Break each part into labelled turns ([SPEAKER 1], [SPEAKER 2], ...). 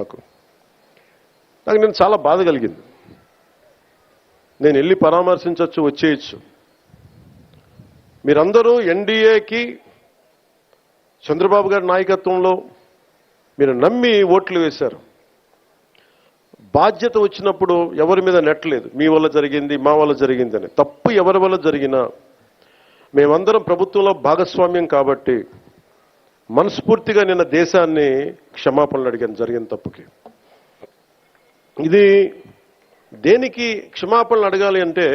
[SPEAKER 1] నాకు. నాకు నేను చాలా బాధ కలిగింది. నేను వెళ్ళి పరామర్శించవచ్చు వచ్చేయచ్చు. మీరందరూ ఎన్డీఏకి చంద్రబాబు గారి నాయకత్వంలో మీరు నమ్మి ఓట్లు వేశారు. బాధ్యత వచ్చినప్పుడు ఎవరి మీద నెట్టలేదు. మీ వల్ల జరిగింది మా వల్ల జరిగింది అని. తప్పు ఎవరి వల్ల జరిగినా మేమందరం ప్రభుత్వంలో భాగస్వామ్యం కాబట్టి మనస్ఫూర్తిగా నిన్న దేశాన్ని క్షమాపణలు అడిగాను జరిగిన తప్పుకి. ఇది దేనికి క్షమాపణలు అడగాలి అంటే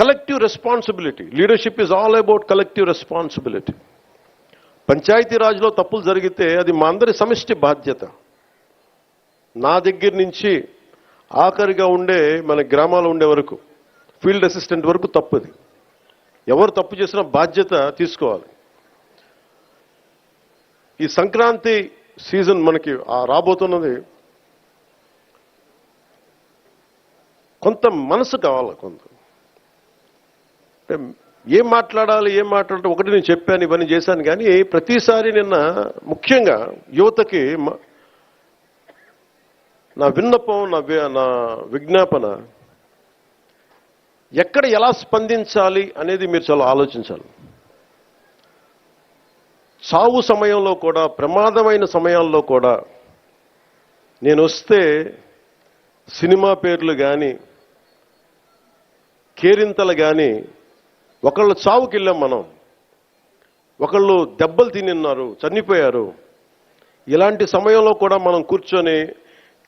[SPEAKER 1] collective responsibility leadership is all about collective responsibility పంచాయతీరాజ్లో తప్పులు జరిగితే అది మా అందరి సమిష్టి బాధ్యత. నా దగ్గర నుంచి ఆఖరిగా ఉండే మన గ్రామాలు ఉండే వరకు ఫీల్డ్ అసిస్టెంట్ వరకు తప్పుది ఎవరు తప్పు చేసినా బాధ్యత తీసుకోవాలి. ఈ సంక్రాంతి సీజన్ మనకి రాబోతున్నది కొంత మనసు కావాలి కొంత. ఏం మాట్లాడాలి ఏం మాట్లాడాలి ఒకటి నేను చెప్పాను ఇవన్నీ చేశాను కానీ ప్రతిసారి నిన్న ముఖ్యంగా యువతకి నా విన్నపం నా నా విజ్ఞాపన ఎక్కడ ఎలా స్పందించాలి అనేది మీరు చాలా ఆలోచించాలి. చావు సమయంలో కూడా ప్రమాదమైన సమయాల్లో కూడా నేను వస్తే సినిమా పేర్లు కానీ కేరింతలు కానీ ఒకళ్ళు చావుకి వెళ్ళాం మనం. ఒకళ్ళు దెబ్బలు తినిన్నారు చనిపోయారు. ఇలాంటి సమయంలో కూడా మనం కూర్చొని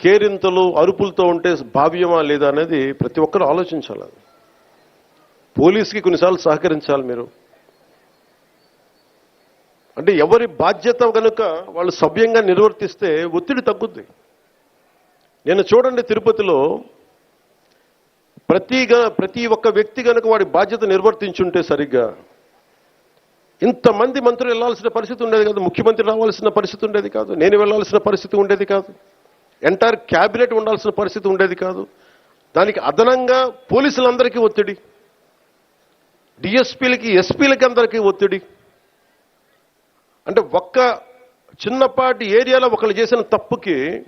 [SPEAKER 1] కేరింతలు అరుపులతో ఉంటే భావ్యమా లేదా అనేది ప్రతి ఒక్కరు ఆలోచించాలి. పోలీస్కి కొన్నిసార్లు సహకరించాలి మీరు. అంటే ఎవరి బాధ్యత కనుక వాళ్ళు సభ్యంగా నిర్వర్తిస్తే ఒత్తిడి తగ్గుద్ది. నేను చూడండి తిరుపతిలో ప్రతి ప్రతి ఒక్క వ్యక్తి కనుక వాడి బాధ్యత నిర్వర్తించుంటే సరిగ్గా ఇంతమంది మంత్రులు వెళ్ళాల్సిన పరిస్థితి ఉండేది కాదు ముఖ్యమంత్రి రావాల్సిన పరిస్థితి ఉండేది కాదు నేను వెళ్ళాల్సిన పరిస్థితి ఉండేది కాదు ఎంటైర్ క్యాబినెట్ ఉండాల్సిన పరిస్థితి ఉండేది కాదు. దానికి అదనంగా పోలీసులందరికీ ఒత్తిడి డిఎస్పీలకి ఎస్పీలకి అందరికీ ఒత్తిడి. అంటే ఒక్క చిన్నపాటి ఏరియాలో ఒకళ్ళు చేసిన తప్పుకి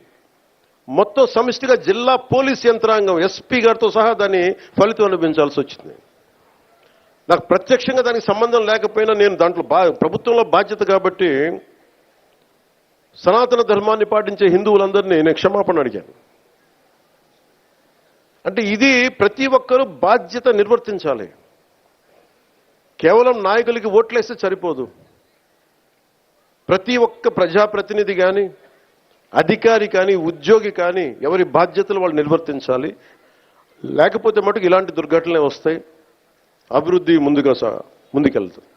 [SPEAKER 1] మొత్తం సమిష్టిగా జిల్లా పోలీస్ యంత్రాంగం ఎస్పీ గారితో సహా దాన్ని ఫలితం అనిపించాల్సి వచ్చింది. నాకు ప్రత్యక్షంగా దానికి సంబంధం లేకపోయినా నేను దాంట్లో బా ప్రభుత్వంలో బాధ్యత కాబట్టి సనాతన ధర్మాన్ని పాటించే హిందువులందరినీ నేను క్షమాపణ అడిగాను. అంటే ఇది ప్రతి ఒక్కరూ బాధ్యత నిర్వర్తించాలి. కేవలం నాయకులకి ఓట్లేస్తే సరిపోదు. ప్రతి ఒక్క ప్రజాప్రతినిధి కానీ అధికారి కానీ ఉద్యోగి కానీ ఎవరి బాధ్యతలు వాళ్ళు నిర్వర్తించాలి. లేకపోతే మటుకు ఇలాంటి దుర్ఘటనలే వస్తాయి. అభివృద్ధి ముందుగా సా ముందుకెళ్తుంది.